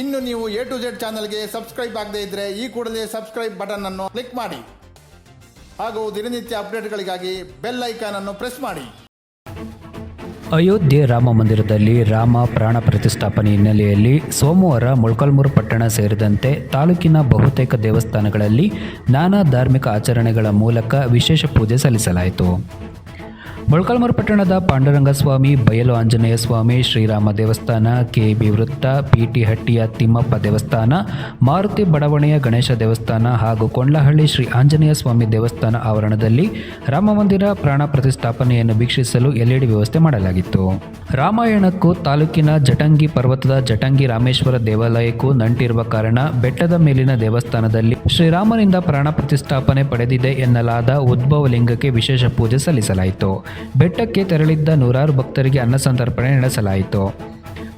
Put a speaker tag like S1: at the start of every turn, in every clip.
S1: ಇನ್ನು ನೀವು A to Z ಚಾನಲ್ಗೆ ಸಬ್ಸ್ಕ್ರೈಬ್ ಆಗದೇ ಇದ್ದರೆ ಈ ಕೂಡಲೇ ಸಬ್ಸ್ಕ್ರೈಬ್ ಬಟನ್ ಅನ್ನು ಕ್ಲಿಕ್ ಮಾಡಿ. ಹಾಗೂ ದಿನನಿತ್ಯ ಅಪ್ಡೇಟ್ಗಳಿಗಾಗಿ ಬೆಲ್ ಐಕಾನ್ ಅನ್ನು ಪ್ರೆಸ್ ಮಾಡಿ.
S2: ಅಯೋಧ್ಯೆ ರಾಮ ಮಂದಿರದಲ್ಲಿ ರಾಮ ಪ್ರಾಣ ಪ್ರತಿಷ್ಠಾಪನೆ ಹಿನ್ನೆಲೆಯಲ್ಲಿ ಸೋಮವಾರ ಮೊಳಕಾಲ್ಮೂರು ಪಟ್ಟಣ ಸೇರಿದಂತೆ ತಾಲೂಕಿನ ಬಹುತೇಕ ದೇವಸ್ಥಾನಗಳಲ್ಲಿ ನಾನಾ ಧಾರ್ಮಿಕ ಆಚರಣೆಗಳ ಮೂಲಕ ವಿಶೇಷ ಪೂಜೆ ಸಲ್ಲಿಸಲಾಯಿತು. ಮೊಳಕಾಲ್ಮೂರು ಪಟ್ಟಣದ ಪಾಂಡುರಂಗಸ್ವಾಮಿ, ಬಯಲು ಆಂಜನೇಯ ಸ್ವಾಮಿ ಶ್ರೀರಾಮ ದೇವಸ್ಥಾನ, ಕೆಬಿ ವೃತ್ತ, ಪಿಟಿಹಟ್ಟಿಯ ತಿಮ್ಮಪ್ಪ ದೇವಸ್ಥಾನ, ಮಾರುತಿ ಬಡಾವಣೆಯ ಗಣೇಶ ದೇವಸ್ಥಾನ ಹಾಗೂ ಕೊಂಡ್ಲಹಳ್ಳಿ ಶ್ರೀ ಆಂಜನೇಯ ಸ್ವಾಮಿ ದೇವಸ್ಥಾನ ಆವರಣದಲ್ಲಿ ರಾಮ ಮಂದಿರ ಪ್ರಾಣ ಪ್ರತಿಷ್ಠಾಪನೆಯನ್ನು ವೀಕ್ಷಿಸಲು ಎಲ್ಇಡಿ ವ್ಯವಸ್ಥೆ ಮಾಡಲಾಗಿತ್ತು. ರಾಮಾಯಣಕ್ಕೂ ತಾಲೂಕಿನ ಜಟಂಗಿ ಪರ್ವತದ ಜಟಂಗಿ ರಾಮೇಶ್ವರ ದೇವಾಲಯಕ್ಕೂ ನಂಟಿರುವ ಕಾರಣ ಬೆಟ್ಟದ ಮೇಲಿನ ದೇವಸ್ಥಾನದಲ್ಲಿ ಶ್ರೀರಾಮನಿಂದ ಪ್ರಾಣ ಪ್ರತಿಷ್ಠಾಪನೆ ಪಡೆದಿದೆ ಎನ್ನಲಾದ ಉದ್ಭವ ಲಿಂಗಕ್ಕೆ ವಿಶೇಷ ಪೂಜೆ ಸಲ್ಲಿಸಲಾಯಿತು. ಬೆಟ್ಟಕ್ಕೆ ತೆರಳಿದ್ದ ನೂರಾರು ಭಕ್ತರಿಗೆ ಅನ್ನ ಸಂತರ್ಪಣೆ ನಡೆಸಲಾಯಿತು.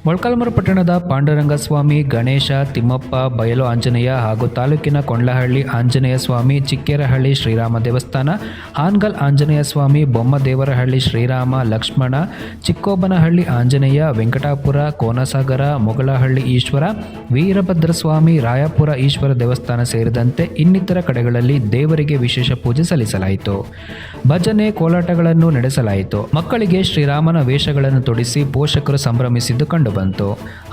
S2: ಮೊಳಕಾಲ್ಮೂರು ಪಟ್ಟಣದ ಪಾಂಡುರಂಗಸ್ವಾಮಿ, ಗಣೇಶ, ತಿಮ್ಮಪ್ಪ, ಬಯಲು ಆಂಜನೇಯ ಹಾಗೂ ತಾಲೂಕಿನ ಕೊಂಡ್ಲಹಳ್ಳಿ ಆಂಜನೇಯ ಸ್ವಾಮಿ, ಚಿಕ್ಕೇರಹಳ್ಳಿ ಶ್ರೀರಾಮ ದೇವಸ್ಥಾನ, ಹಾನ್ಗಲ್ ಆಂಜನೇಯ ಸ್ವಾಮಿ, ಬೊಮ್ಮದೇವರಹಳ್ಳಿ ಶ್ರೀರಾಮ, ಲಕ್ಷ್ಮಣ, ಚಿಕ್ಕೋಬನಹಳ್ಳಿ ಆಂಜನೇಯ, ವೆಂಕಟಾಪುರ, ಕೋನಸಾಗರ, ಮೊಗಳಹಳ್ಳಿ ಈಶ್ವರ, ವೀರಭದ್ರಸ್ವಾಮಿ, ರಾಯಪುರ ಈಶ್ವರ ದೇವಸ್ಥಾನ ಸೇರಿದಂತೆ ಇನ್ನಿತರ ಕಡೆಗಳಲ್ಲಿ ದೇವರಿಗೆ ವಿಶೇಷ ಪೂಜೆ ಸಲ್ಲಿಸಲಾಯಿತು. ಭಜನೆ, ಕೋಲಾಟಗಳನ್ನು ನಡೆಸಲಾಯಿತು. ಮಕ್ಕಳಿಗೆ ಶ್ರೀರಾಮನ ವೇಷಗಳನ್ನು ತೊಡಿಸಿ ಪೋಷಕರು ಸಂಭ್ರಮಿಸಿದ್ದು ಕಂಡುಬಂತು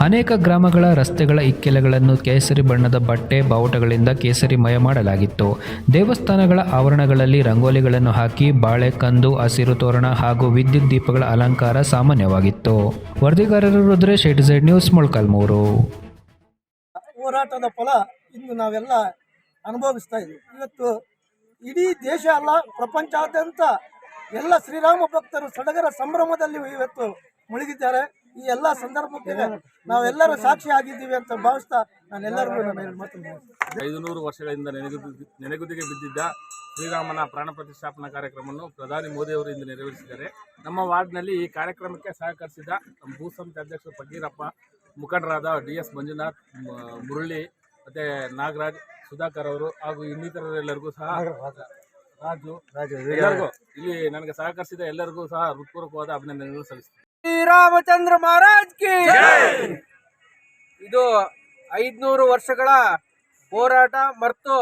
S2: ಅನೇಕ ಗ್ರಾಮಗಳ ರಸ್ತೆಗಳ ಇಕ್ಕೆಲೆಗಳನ್ನು ಕೇಸರಿ ಬಣ್ಣದ ಬಟ್ಟೆ ಬಾವುಟಗಳಿಂದ ಕೇಸರಿಮಯ ಮಾಡಲಾಗಿತ್ತು. ದೇವಸ್ಥಾನಗಳ ಆವರಣಗಳಲ್ಲಿ ರಂಗೋಲಿಗಳನ್ನು ಹಾಕಿ ಬಾಳೆ, ಕಂದು, ಹಸಿರು ತೋರಣ ಹಾಗೂ ವಿದ್ಯುತ್ ದೀಪಗಳ ಅಲಂಕಾರ ಸಾಮಾನ್ಯವಾಗಿತ್ತು. ವರದಿಗಾರರು Rudresh set Z news, Molakalmuru.
S3: ಹೋರಾಟದ ಫಲ ಇಂದು ನಾವೆಲ್ಲ ಅನುಭವಿಸ್ತಾ ಇದ್ದೀವಿ. ಇವತ್ತು ಇಡೀ ದೇಶ ಅಲ್ಲ, ಪ್ರಪಂಚಾದ್ಯಂತ ಎಲ್ಲ ಶ್ರೀರಾಮ ಭಕ್ತರು ಸಡಗರ ಸಂಭ್ರಮದಲ್ಲಿ ಇವತ್ತು ಮುಳುಗಿದ್ದಾರೆ. ಈ ಎಲ್ಲ ಸಂದರ್ಭಕ್ಕೆ ನಾವೆಲ್ಲರೂ ಸಾಕ್ಷಿ ಆಗಿದ್ದೀವಿ ಅಂತ ಭಾವಿಸ್ತಾ ನಾನೆಲ್ಲರಿಗೂ ನಾನು ಮಾತಾಡ್ತೀನಿ.
S4: ಐದುನೂರು ವರ್ಷಗಳಿಂದ ನೆನೆಗುದಿ ನೆನೆಗುದಿಗೆ ಬಿದ್ದಿದ್ದ ಶ್ರೀರಾಮನ ಪ್ರಾಣ ಪ್ರತಿಷ್ಠಾಪನಾ ಕಾರ್ಯಕ್ರಮವನ್ನು ಪ್ರಧಾನಿ ಮೋದಿ ಅವರು ಇಂದು ನೆರವೇರಿಸಿದ್ದಾರೆ. ನಮ್ಮ ವಾರ್ಡ್ನಲ್ಲಿ ಈ ಕಾರ್ಯಕ್ರಮಕ್ಕೆ ಸಹಕರಿಸಿದ ನಮ್ಮ ಭೂ ಸಮಿತಿ ಅಧ್ಯಕ್ಷರು ಫಕೀರಪ್ಪ ಮುಖಂಡರಾದ ಡಿ ಎಸ್ ಮಂಜುನಾಥ್ ಮುರಳಿ ಮತ್ತು ನಾಗರಾಜ್ ಸುಧಾಕರ್ ಅವರು ಹಾಗೂ ಇನ್ನಿತರರೆಲ್ಲರಿಗೂ ಸಹ ರಾಜು ಎಲ್ಲರಿಗೂ ಇಲ್ಲಿ ನನಗೆ ಸಹಕರಿಸಿದ ಎಲ್ಲರಿಗೂ ಸಹ ಹೃತ್ಪೂರ್ವಕವಾದ ಅಭಿನಂದನೆಗಳು ಸಲ್ಲಿಸ್ತೀನಿ.
S5: ಶ್ರೀರಾಮಚಂದ್ರ ಮಹಾರಾಜ್ ಕಿ ಇದು ಐದ್ನೂರು ವರ್ಷಗಳ ಹೋರಾಟ ಮತ್ತು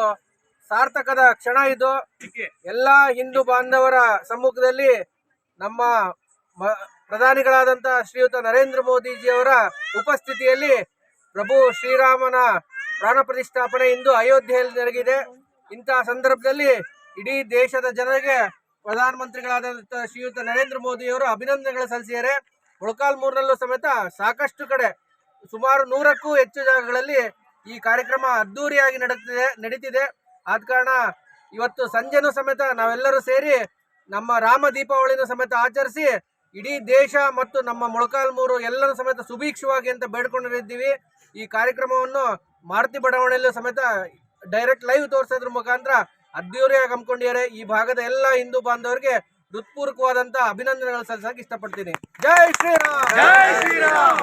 S5: ಸಾರ್ಥಕದ ಕ್ಷಣ ಇದು. ಎಲ್ಲ ಹಿಂದೂ ಬಾಂಧವರ ಸಮ್ಮುಖದಲ್ಲಿ ನಮ್ಮ ಪ್ರಧಾನಿಗಳಾದಂಥ ಶ್ರೀಯುತ ನರೇಂದ್ರ ಮೋದಿಜಿಯವರ ಉಪಸ್ಥಿತಿಯಲ್ಲಿ ಪ್ರಭು ಶ್ರೀರಾಮನ ಪ್ರಾಣ ಪ್ರತಿಷ್ಠಾಪನೆ ಇಂದು ಅಯೋಧ್ಯೆಯಲ್ಲಿ ಜರುಗಿದೆ ಇಂತಹ ಸಂದರ್ಭದಲ್ಲಿ ಇಡೀ ದೇಶದ ಜನರಿಗೆ ಪ್ರಧಾನಮಂತ್ರಿಗಳಾದಂಥ ಶ್ರೀಯುತ ನರೇಂದ್ರ ಮೋದಿಯವರು ಅಭಿನಂದನೆಗಳು ಸಲ್ಲಿಸಿದ್ದಾರೆ. ಮೊಳಕಾಲ್ಮೂರಿನಲ್ಲೂ ಸಮೇತ ಸಾಕಷ್ಟು ಕಡೆ, ಸುಮಾರು ನೂರಕ್ಕೂ ಹೆಚ್ಚು ಜಾಗಗಳಲ್ಲಿ ಈ ಕಾರ್ಯಕ್ರಮ ಅದ್ದೂರಿಯಾಗಿ ನಡೀತಿದೆ ನಡೀತಿದೆ. ಆದ ಕಾರಣ ಇವತ್ತು ಸಂಜೆನೂ ಸಮೇತ ನಾವೆಲ್ಲರೂ ಸೇರಿ ನಮ್ಮ ರಾಮ ದೀಪಾವಳಿನೂ ಸಮೇತ ಆಚರಿಸಿ ಇಡೀ ದೇಶ ಮತ್ತು ನಮ್ಮ ಮೊಳಕಾಲ್ಮೂರು ಎಲ್ಲರೂ ಸಮೇತ ಸುಭೀಕ್ಷವಾಗಿ ಅಂತ ಬೇಡ್ಕೊಂಡಿದ್ದೀವಿ. ಈ ಕಾರ್ಯಕ್ರಮವನ್ನು ಮಾರುತಿ ಬಡಾವಣೆಯಲ್ಲೂ ಸಮೇತ ಡೈರೆಕ್ಟ್ ಲೈವ್ ತೋರಿಸೋದ್ರ ಮುಖಾಂತರ ಅದ್ದೂರಿಯಾಗಿ ಹಮ್ಮಿಕೊಂಡಿದ್ದಾರೆ ಈ ಭಾಗದ ಎಲ್ಲ ಹಿಂದೂ ಬಾಂಧವರಿಗೆ ಹೃತ್ಪೂರ್ವಕವಾದಂತ ಅಭಿನಂದನೆಗಳು ಸಲ್ಲಿಸಕ್ಕೆ ಇಷ್ಟಪಡ್ತೀನಿ. ಜೈ ಶ್ರೀರಾಮ್! ಜೈ ಶ್ರೀರಾಮ್!